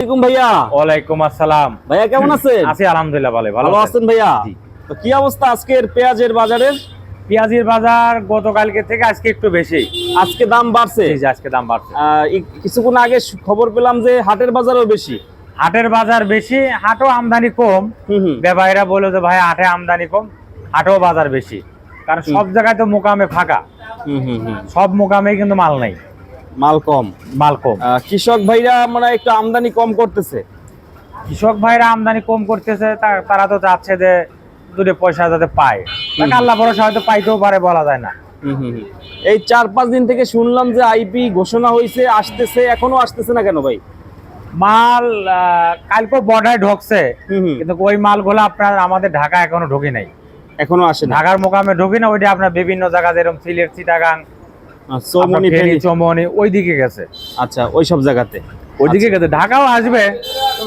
আলাইকুম ভাইয়া। ওয়ালাইকুম আসসালাম। ভাইয়া কেমন আছেন? আছি আলহামদুলিল্লাহ ভালো ভালো আছেন ভাইয়া? তো কি অবস্থা আজকের পেঁয়াজের বাজারের? পেঁয়াজের বাজার গতকালকে থেকে আজকে একটু বেশি। আজকে দাম বাড়ছে? আজকে দাম বাড়ছে। কিছুক্ষণ আগে খবর পেলাম যে হাটের বাজারও বেশি। হাটের বাজার বেশি হাটও আমদানি কম। ব্যবসায়ীরা বলল যে ভাই হাটে আমদানি কম হাটেও বাজার বেশি। কারণ সব জায়গায় তো মোকামে ফাঁকা। সব মোকামে কিন্তু মাল নাই। মাল কম। মাল কম। কৃষক ভাইরা মানে একটু আমদানি কম করতেছে। কৃষক ভাইরা আমদানি কম করতেছে তারা তো চাচ্ছে যে দুটো পয়সা যাতে পায়। আল্লাহ ভরসা হয়তো পাইতেও পারে বলা যায় না। এই চার পাঁচ দিন থেকে শুনলাম যে আইপি ঘোষণা হয়েছে আসতেছে এখনও আসতেছে না কেন ভাই? মাল আহ, কালকেও বর্ডারে ঢুকছে। কিন্তু ওই মালগুলো আপনার আমাদের ঢাকা এখনও ঢুকে নাই। এখনও আসে ঢাকার মোকামে ঢুকে না ওইটা আপনার বিভিন্ন জায়গা যেরকম সিলেট চিটাগাং চৌমনি ফেনী, ফেনী। চৌমনি ওই গেছে। আচ্ছা ওই সব জায়গাতে। ওইদিকে গেছে। ঢাকাও আসবে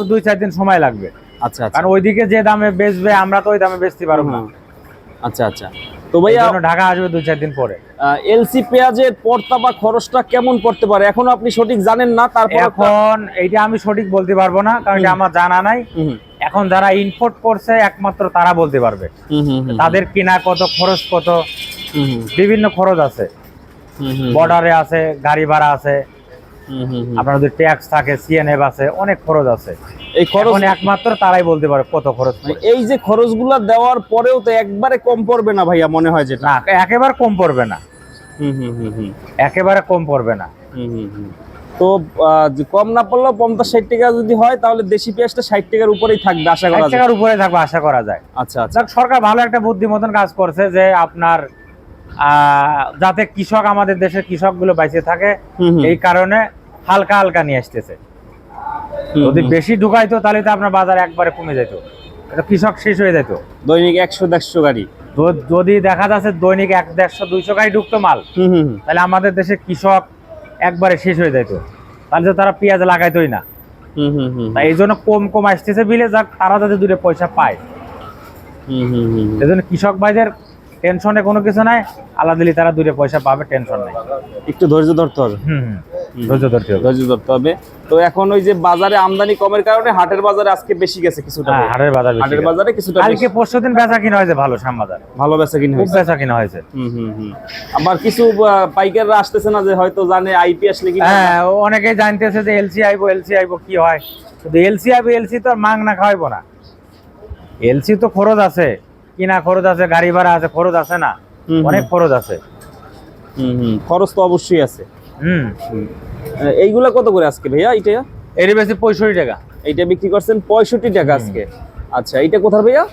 দুই চার দিন সময় লাগবে। আচ্ছা আচ্ছা। কারণ ওইদিকে যে দামে বেচবে আমরা তো ওই দামে বেচতে পারব না। আচ্ছা আচ্ছা। তো ভাইয়া ঢাকা আসবে দুই চার দিন পরে। এলসি পেঁয়াজের পর্তা বা খরচটা কেমন পড়তে পারে? এখনও আপনি সঠিক জানেন না তারপর এখন এইটা আমি সঠিক বলতে পারব না কারণ এটা আমার জানা নাই। এখন যারা ইনপোর্ট করছে একমাত্র তারা বলতে পারবে। তাদের কিনা কত খরচ কত বিভিন্ন খরচ আছে। বর্ডারে আছে গাড়ি ভাড়া আছে। আপনার যদি ট্যাক্স থাকে সিএনএফ আছে অনেক খরচ আছে। এই খরচ একমাত্র তারাই বলতে পারে কত খরচ পড়ে। এই যে খরচগুলো দেওয়ার পরেও তো একবারে কম পড়বে না ভাইয়া মনে হয় যেটা? না একেবারে কম পড়বে না। একেবারে কম পড়বে না। তো যে কম না পড়লেও পঞ্চাশ ষাট টাকা যদি হয় তাহলে দেশি পেঁয়াজটা ষাট টাকার উপরেই থাকবে আশা করা টাকার উপরে থাকবে আশা করা যায়। আচ্ছা আচ্ছা। সরকার ভালো একটা বুদ্ধি মতন কাজ করছে যে আপনার যাতে কৃষক আমাদের দেশের কৃষকগুলো বেঁচে থাকে। এই কারণে হালকা হালকা নিয়ে আসতেছে। যদি বেশি ঢুকাইতো তাহলে তো আপনার বাজার একবারে কমে যেত কৃষক শেষ হয়ে যেত দৈনিক একশো দেড়শো গাড়ি। যদি দেখা যাচ্ছে দৈনিক এক দেড়শো দুইশো গাড়ি ঢুকতো মাল। তাহলে আমাদের দেশে কৃষক একবারে শেষ হয়ে যেত তাহলে তো তারা পেঁয়াজ লাগাইতোই না। তাই এই জন্য কম কম আসতেছে বিলে যাক তারা যাতে দূরে পয়সা পায়। হুম হুম হুম। এই জন্য কৃষক ভাইদের টেনশনে কোনো কিছু নাই। আল্লাহ দিলি তারা দূরে পয়সা পাবে টেনশন নাই। একটু ধৈর্য ধরতে হবে। হুম ধৈর্য ধরতে হবে। ধৈর্য ধরতে হবে। তো এখন ওই যে বাজারে আমদানি কমের কারণে হাটের বাজারে আজকে বেশি গেছে কিছুটা। হ্যাঁ, হাটের বাজার হাটের বাজারে কিছুটা কালকে পরশু দিন বেচা কিনা হয়েছে ভালো শ্যামবাজার ভালো বেচা কিনে হয়েছে। বেচা কিনা হয়েছে। আবার কিছু পাইকাররা আসতেছে না যে হয়তো জানে আইপি আসলে কি হ্যাঁ অনেকে জানতেছে যে এলসি আইবো এলসি আইবো কি হয়? কিন্তু এলসি আইবো এলসি তো আর মাং না খাওয়াইবো না। এলসি তো খরচ আছে। কিনা খরচ আছে গাড়ি ভাড়া আছে খরচ আছে না। অনেক খরচ আছে। হুম খরচ তো অবশ্যই আছে। হুম। এইগুলা কত করে আজকে ভাইয়া এইটা? এর বেশি পঁয়ষট্টি টাকা। এইটা বিক্রি করছেন পঁয়ষট্টি টাকা আজকে। আচ্ছা এইটা কোথায় ভাইয়া?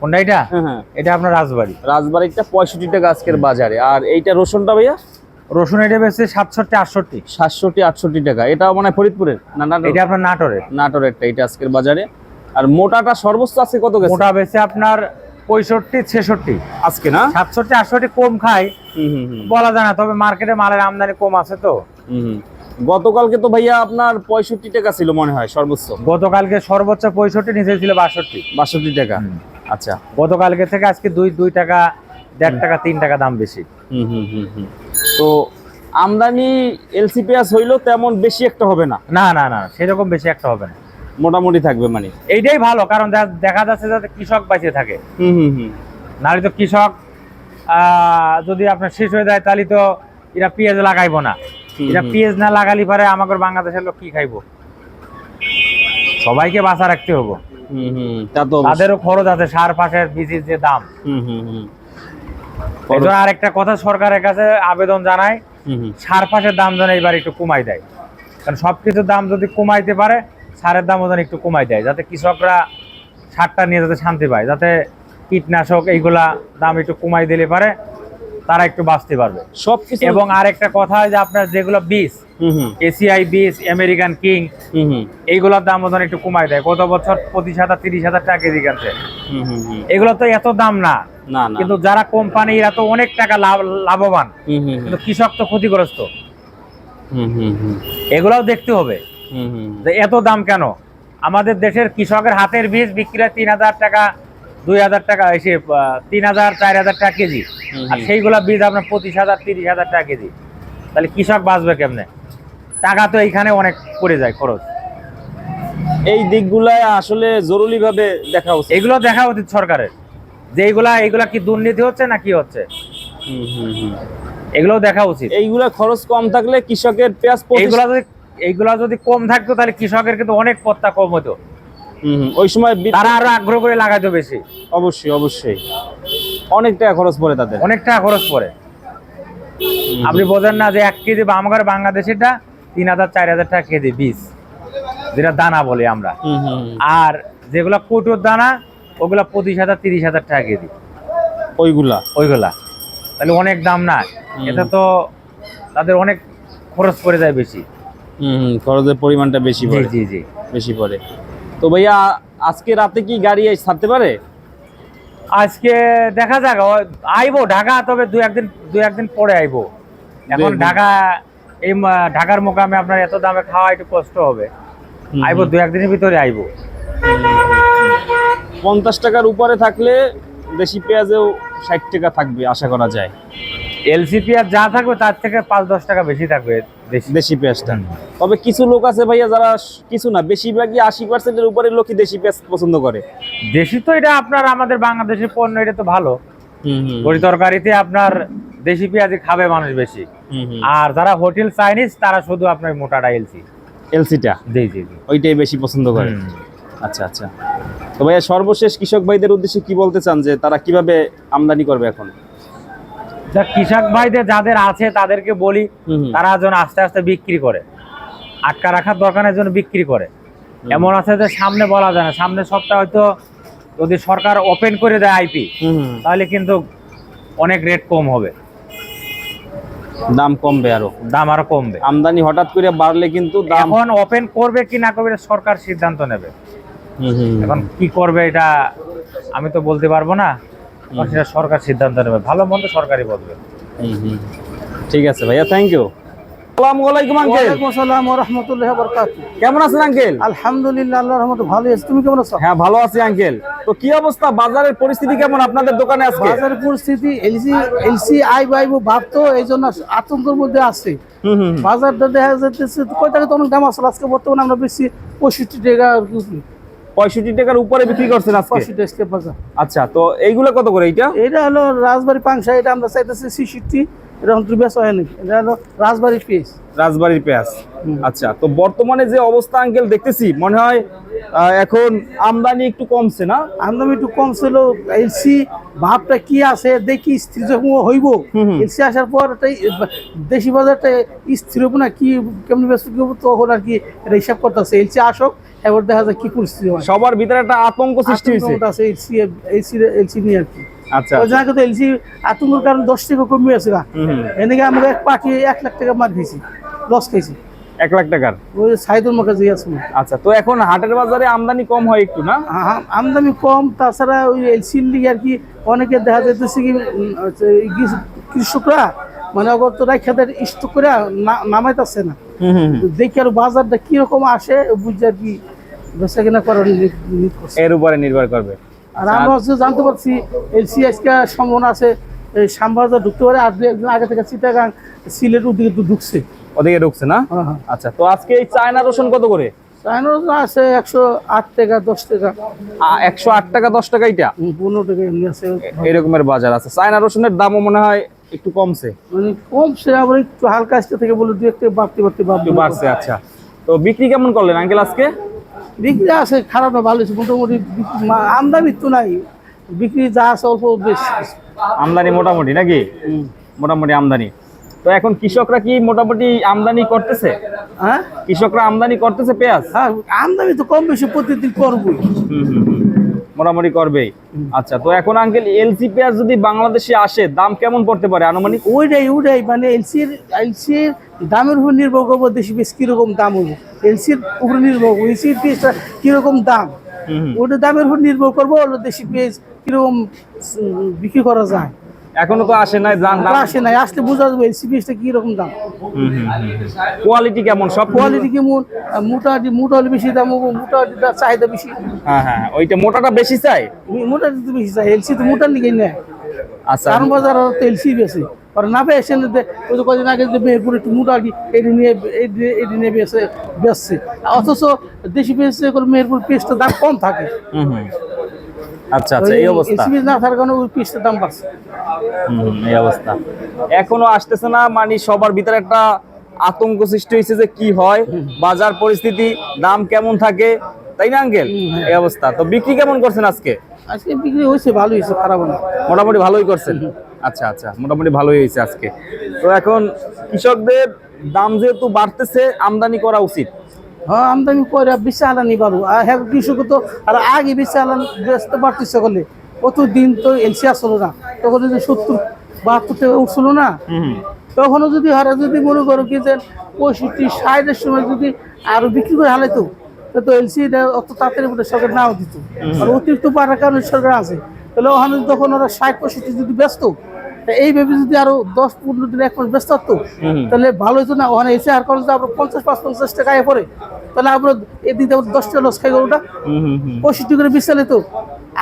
কোনটা এটা হ্যাঁ হ্যাঁ। এটা আপনার রাজবাড়ি। রাজবাড়িটা পঁয়ষট্টি টাকা আজকের বাজারে। আর এইটা রসুনটা ভাইয়া? রসুন এটা বেশি সাতষট্টি আটষট্টি। সাতষট্টি আটষট্টি টাকা। এটা মানে ফরিদপুরের না না এটা আপনার নাটোরের। নাটোরেরটা এটা আজকের বাজারে। আর মোটাটা সর্বোচ্চ আছে কত মোটা বেশি আপনার পঁয়ষট্টি ছেষট্টি। আজকে না? সাতষট্টি আটষট্টি কম খায় হুম হুম হুম। বলা যায় না তবে মার্কেটে মালের আমদানি কম আছে তো। গতকালকে তো ভাইয়া আপনার পঁয়ষট্টি টাকা ছিল মনে হয় সর্বোচ্চ। গতকালকে সর্বোচ্চ পঁয়ষট্টি নিচে ছিল বাষট্টি। বাষট্টি টাকা। আচ্ছা। গতকালকে থেকে আজকে দুই দুই টাকা দেড় টাকা তিন টাকা দাম বেশি। হুম হুম। তো আমদানি এলসি পেঁয়াজ হইলেও তেমন বেশি একটা হবে না? না না না সেরকম বেশি একটা হবে না। মোটামুটি থাকবে মানে। এইটাই ভালো কারণ দেখা যাচ্ছে যাতে কৃষক বাঁচে থাকে। হুম হুম হুম। নাহলে তো কৃষক যদি আপনার শেষ হয়ে যায় তাহলে তো এরা পেঁয়াজ লাগাইবো না। এরা পেঁয়াজ না লাগালি পারে আমাদের বাংলাদেশের লোক কি খাইবো? সবাইকে বাঁচা রাখতে হব। তাদেরও খরচ আছে সার ফাঁসের বীজের যে দাম। হুম হুম হুম। এই আরেকটা কথা সরকারের কাছে আবেদন হুম সার ফাঁসের দাম যেন এবার একটু কমাই দেয়। কারণ সব কিছুর দাম যদি কমাইতে পারে সারের দাম ওজন একটু কমাই দেয় যাতে কৃষকরা সারটা নিয়ে যাতে শান্তি পায় যাতে কীটনাশক এইগুলা দাম একটু কমাই দিলে পারে তারা একটু বাঁচতে পারবে। সব কিছু এবং আরেকটা কথা হয় যে আপনার যেগুলো বীজ হুম হুম। এসিআই বীজ আমেরিকান কিং হুম হুম। এইগুলোর দাম ওজন একটু কমাই দেয়। গত বছর পঁচিশ হাজার তিরিশ হাজার টাকা কেজি গেছে। হুম হুম হুম। এগুলো তো এত দাম না। কিন্তু যারা কোম্পানি এরা তো অনেক টাকা লাভ লাভবান। হুম হুম। কিন্তু কৃষক তো ক্ষতিগ্রস্ত। হুম হুম হুম। এগুলাও দেখতে হবে। যে এত দাম কেন? আমাদের দেশের কৃষকের হাতের বীজ বিক্রি হয় তিন হাজার টাকা দুই হাজার টাকা এসে তিন হাজার চার হাজার টাকা কেজি। আর সেইগুলা বীজ আপনার পঁচিশ হাজার তিরিশ হাজার টাকা কেজি। তাহলে কৃষক বাঁচবে কেমনে? টাকা তো এইখানে অনেক পড়ে যায় খরচ। এই দিকগুলা আসলে জরুরি ভাবে দেখা উচিত। এগুলো দেখা উচিত সরকারের। যে এইগুলা এইগুলা কি দুর্নীতি হচ্ছে না কি হচ্ছে। এগুলোও দেখা উচিত। এইগুলা খরচ কম থাকলে কৃষকের পেঁয়াজ এইগুলা যদি এইগুলা যদি কম থাকতো তাহলে কৃষকের কিন্তু অনেক পত্তা কম হতো। ওই সময় তারা আরও আগ্রহ করে লাগাইতো বেশি। অবশ্যই অবশ্যই। অনেক টাকা খরচ পড়ে তাদের। অনেক টাকা খরচ পড়ে। আপনি বোঝেন না যে এক কেজি বা আমার বাংলাদেশেরটা তিন হাজার চার হাজার টাকা কেজি বীজ যেটা দানা বলি আমরা। আর যেগুলা কুটোর দানা ওগুলা পঁচিশ হাজার তিরিশ হাজার টাকা কেজি। ওইগুলা? ওইগুলা। তাহলে অনেক দাম না এটা তো তাদের অনেক খরচ পড়ে যায় বেশি। খরচের পরিমাণটা বেশি পড়ে। জি জি। বেশি পড়ে। তো ভাইয়া আজকে রাতে কি গাড়ি ছাড়তে পারে? আজকে দেখা যাক আইবো ঢাকা তবে দু একদিন দু একদিন পরে আইবো। এখন ঢাকা এই ঢাকার মোকামে আপনার এত দামে খাওয়া একটু কষ্ট হবে। আইবো। দু একদিনের ভিতরে আইবো। পঞ্চাশ টাকার উপরে থাকলে দেশি পেঁয়াজেও ষাট টাকা থাকবে আশা করা যায়। এলসিপি আর যা থাকবে তার থেকে পাঁচ দশ টাকা বেশি থাকবে দেশি পেঁয়াজটা তবে কিছু লোক আছে ভাইয়া যারা কিছু না বেশিরভাগই আশি পার্সেন্টের উপরে লোকই দেশি পেঁয়াজ পছন্দ করে। দেশি তো এটা আপনার আমাদের বাংলাদেশের পণ্য এটা তো ভালো। বড়ি তরকারিতে আপনার দেশি পেঁয়াজি খাবে মানুষ বেশি। আর যারা হোটেল চাইনিজ তারা শুধু আপনার মোটাটা এলসি এলসিটা জি জি ওইটাই বেশি পছন্দ করে। আচ্ছা আচ্ছা। তো ভাইয়া সর্বশেষ কৃষক ভাইদের উদ্দেশ্যে কি বলতে চান যে তারা কীভাবে আমদানি করবে এখন? যা কৃষক ভাইদের যাদের আছে তাদেরকে বলি তারা যেন আস্তে আস্তে বিক্রি করে। আটকা রাখার দরকারের জন্য বিক্রি করে। এমন আছে যে সামনে বলা যায় না। সামনে সপ্তাহে হয়তো যদি সরকার ওপেন করে দেয় আইপি তাহলে কিন্তু অনেক রেট কম হবে। দাম কমবে আরও। দাম আরও কমবে। আমদানি হঠাৎ করে বাড়লে কিন্তু দাম এখন ওপেন করবে কি না করবে সরকার সিদ্ধান্ত নেবে। এখন কি করবে এটা আমি তো বলতে পারব না। সেটা সরকার সিদ্ধান্ত নেবে। ভালো মন্দ সরকারই বলবে। ঠিক আছে ভাইয়া থ্যাংক ইউ আসসালামু আলাইকুম আঙ্কেল ওয়ালাইকুম আসসালাম ওয়া রাহমাতুল্লাহি ওয়া বারাকাতুহু কেমন আছেন আঙ্কেল আলহামদুলিল্লাহ আল্লাহর রহমতে ভালো আছি। তুমি কেমন আছো? হ্যাঁ ভালো আছি আঙ্কেল তো কি অবস্থা? বাজারের পরিস্থিতি কেমন আপনাদের দোকানে আজকে? বাজারের পরিস্থিতি এলসি এলসি আই বাইবো এই জন্য আতঙ্কের মধ্যে আছে। হুম, হুম, হুম। বাজারটা দেখা যাচ্ছে কয় টাকা তো অনেক দাম আসলে আজকে বর্তমানে আমরা বেশি পঁয়ষট্টি টাকা পঁয়ষট্টি টাকার উপরে বিক্রি করছেন আজকে? আচ্ছা তো এইগুলো কত করে এইটা? এটা হলো রাজবাড়ি পাংশা এটা আমরা চাইতেছি এটা বেশ হয়নি এটা হলো রাজবাড়ি পিস রাজবাড়ির পেঁয়াজ। আচ্ছা তো বর্তমানে যে অবস্থা আঙ্কেল দেখতেছি মনে হয় এখন আমদানি একটু কমছে না? আমদানি একটু কম ছিল এলসি ভাবটা কি আছে দেখি স্থির হইব। এলসি আসার পর দেশি বাজারটা স্থির হব না কি কেমন ব্যস্ত আর কি এটা হিসাব করতেছে এলসি আসক এবার দেখা যায় কি পরিস্থিতি হয়। সবার ভিতরে একটা আতঙ্ক সৃষ্টি হয়েছে। আছে এলসি এলসি এলসি নিয়ে আর কি। আচ্ছা। ওই জায়গা তো এলসি আতঙ্কের কারণে দশ টাকা কমে আছে না। এনেকে আমরা এক এক লাখ টাকা মার খেয়েছি লস খাইছি এক লাখ টাকার? ওই সাইদুল আছে আচ্ছা তো এখন হাটের বাজারে আমদানি কম হয় একটু না? আমদানি কম তাছাড়া ওই এলসির লিগে আর কি অনেকে দেখা যাইতেছে কি কৃষকরা মানে অগর তো রাখাদের স্টক করে নামাইতেছে না। দেখি আর বাজারটা কীরকম আসে বুঝে আর কি বেচা কিনা করার। এর উপরে নির্ভর করবে। আর আমরা হচ্ছে জানতে পারছি এলসি আজকে সম্ভাবনা আছে এই শ্যামবাজার ঢুকতে পারে আর একদিন আগে থেকে চিটাগাং সিলেট ওদিকে তো ঢুকছে। ওদিকে ঢুকছে না? হ্যাঁ হ্যাঁ। আচ্ছা। তো আজকে এই চায়না রসুন কত করে? চায়নার আছে একশো আট টাকা দশ টাকা। একশো আট টাকা দশ টাকা এইটা? উম, পনেরো টাকা এমনি আছে। এরকমের বাজার আছে। চায়না রসুনের দামও মনে হয় একটু কমছে। মানে কমছে আবার একটু হালকা আসতে থেকে বলে দু একটা বাড়তে বাড়তে। একটু বাড়ছে আচ্ছা। তো বিক্রি কেমন করলেন আঙ্কেল আজকে? বিক্রি আছে খারাপ না ভালো আছে মোটামুটি আমদানি তো নাই। বিক্রি যা আছে অল্প বেশ। আমদানি মোটামুটি নাকি? মোটামুটি আমদানি। তো এখন কৃষকরা কি মোটামুটি আমদানি করতেছে? হ্যাঁ? কৃষকরা আমদানি করতেছে পেঁয়াজ? হ্যাঁ আমদানি তো কম বেশি প্রতিদিন করবই। হুম, হুম। মোটামুটি করবে আচ্ছা তো এখন আঙ্কেল এলসি পেঁয়াজ যদি বাংলাদেশে আসে দাম কেমন পড়তে পারে আনুমানিক? ওইটাই ওইটাই মানে এলসির এলসির দামের উপর নির্ভর করব দেশি বেশ কীরকম দাম হব এলসির উপর নির্ভর করব এলসির পেঁয়াজটা কীরকম দাম। ওটা দামের উপর নির্ভর করব দেশি পেঁয়াজ কীরকম বিক্রি করা যায়। এখনও তো আসে নাই দাম আসে নাই আসলে বোঝা যাবে এলসি পেঁয়াজটা কীরকম দাম। কোয়ালিটি কেমন? সব কোয়ালিটি কেমন? মোটামুটি মোটা হলে বেশি দাম মোটামুটি চাহিদা বেশি। হ্যাঁ হ্যাঁ ওইটা মোটাটা বেশি চাই? তো বেশি চাই এলসি তো মোটার লিগে নেয় আচ্ছা। কারণ বাজার তো এলসি বেশি। আর না পেয়ে এসে নিতে ওই যে কদিন আগে মেহেরপুর একটু মোটা আর কি এটি নিয়ে এটি নিয়ে বেসে বেচছে অথচ দেশি করে মেহেরপুর পেঁয়াজটার দাম কম থাকে। আচ্ছা আচ্ছা এই অবস্থা। না থাকার কারণে ওই পেঁয়াজটার দাম বাড়ছে। এই অবস্থা। এখনও আসতেছে না মানে সবার ভিতরে একটা আতঙ্ক সৃষ্টি হয়েছে যে কি হয় বাজার পরিস্থিতি দাম কেমন থাকে তাই না আঙ্কেল? এই অবস্থা। তো বিক্রি কেমন করছেন আজকে? আজকে বিক্রি হয়েছে ভালো হয়েছে খারাপ না। মোটামুটি ভালোই করছেন? আচ্ছা আচ্ছা মোটামুটি ভালোই হয়েছে আজকে। তো এখন কৃষকদের দাম যেহেতু বাড়তেছে আমদানি করা উচিত। হ্যাঁ আমদানি করে বেশি আলানি পারো আর হ্যাঁ কৃষক তো আর আগে বেশি আলান ব্যস্ত বাড়তেছে করলে কত দিন তো এলসি আসলো না। তখন যদি সত্তর বাহাত্তর টাকা উঠছিল না তখনও যদি হারা যদি মনে করো কি যে পঁয়ষট্টি ষাটের সময় যদি আরও বিক্রি করে হালাইতো তো এলসি অত তাড়াতাড়ি মধ্যে সরকার নাও দিত। আর অতিরিক্ত পাড়ার কারণে সরকার আছে। তাহলে ওখানে তখন ওরা ষাট পঁয়ষট্টি যদি ব্যস্ত এইভাবে যদি আরও দশ পনেরো দিন এক মাস ব্যস্ত থাকতো তাহলে ভালো হতো না। ওখানে এসে আর কলেজে আমরা পঞ্চাশ পাঁচ পঞ্চাশ টাকা পরে তাহলে আমরা এদিকে আবার দশ লস খাই ওটা হুম হুম হুম। পঁয়ষট্টি করে বিশ চালে তো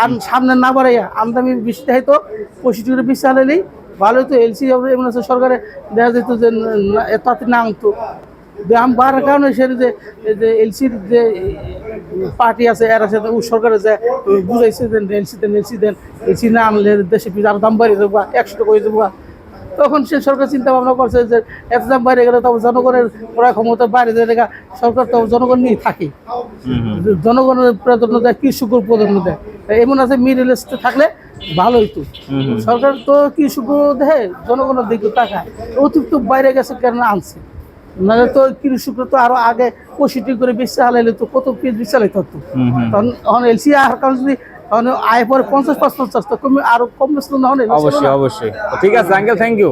আর সামনে না বাড়াইয়া আমদামি বেশি দেয় তো পঁয়ষট্টি করে চালালেই ভালো হতো এলসি এমন আছে সরকারে দেখা যেত যে তাড়াতাড়ি না আনতো। দাম বাড়ার কারণে সে যে এলসির যে পার্টি আছে এরা সাথে ও সরকারে যে বুঝাইছে দেন এলসি দেন এলসি দেন এলসি না আনলে দেশে পিস আরও দাম বাড়িয়ে দেবো একশো টাকা করে দেবো তখন সে সরকার চিন্তা ভাবনা করছে যে এত দাম বাইরে গেলে তখন জনগণের ক্রয় ক্ষমতা বাইরে যায় দেখা সরকার তো জনগণ নিয়ে থাকে। জনগণের প্রাধান্য দেয় কৃষকের প্রাধান্য দেয়। এমন আছে মিডিল স্টেটে থাকলে ভালো হইতো। হুম হুম। সরকার তো কৃষক দেয় জনগণের দিকে টাকা অতিরিক্ত বাইরে গেছে কেন আনছে? নাহলে তো কৃষক তো আরও আগে পঁয়ষট্টি করে বেশি হালাইলে তো কত পিস বেশি হালাইতে হতো। তখন এলসি আর কারণ যদি আয় পরে পঞ্চাশ পাঁচ পঞ্চাশ তো কমে আরও কম বেশি না? অবশ্যই। অবশ্যই ঠিক আছে আঙ্কেল থ্যাংক ইউ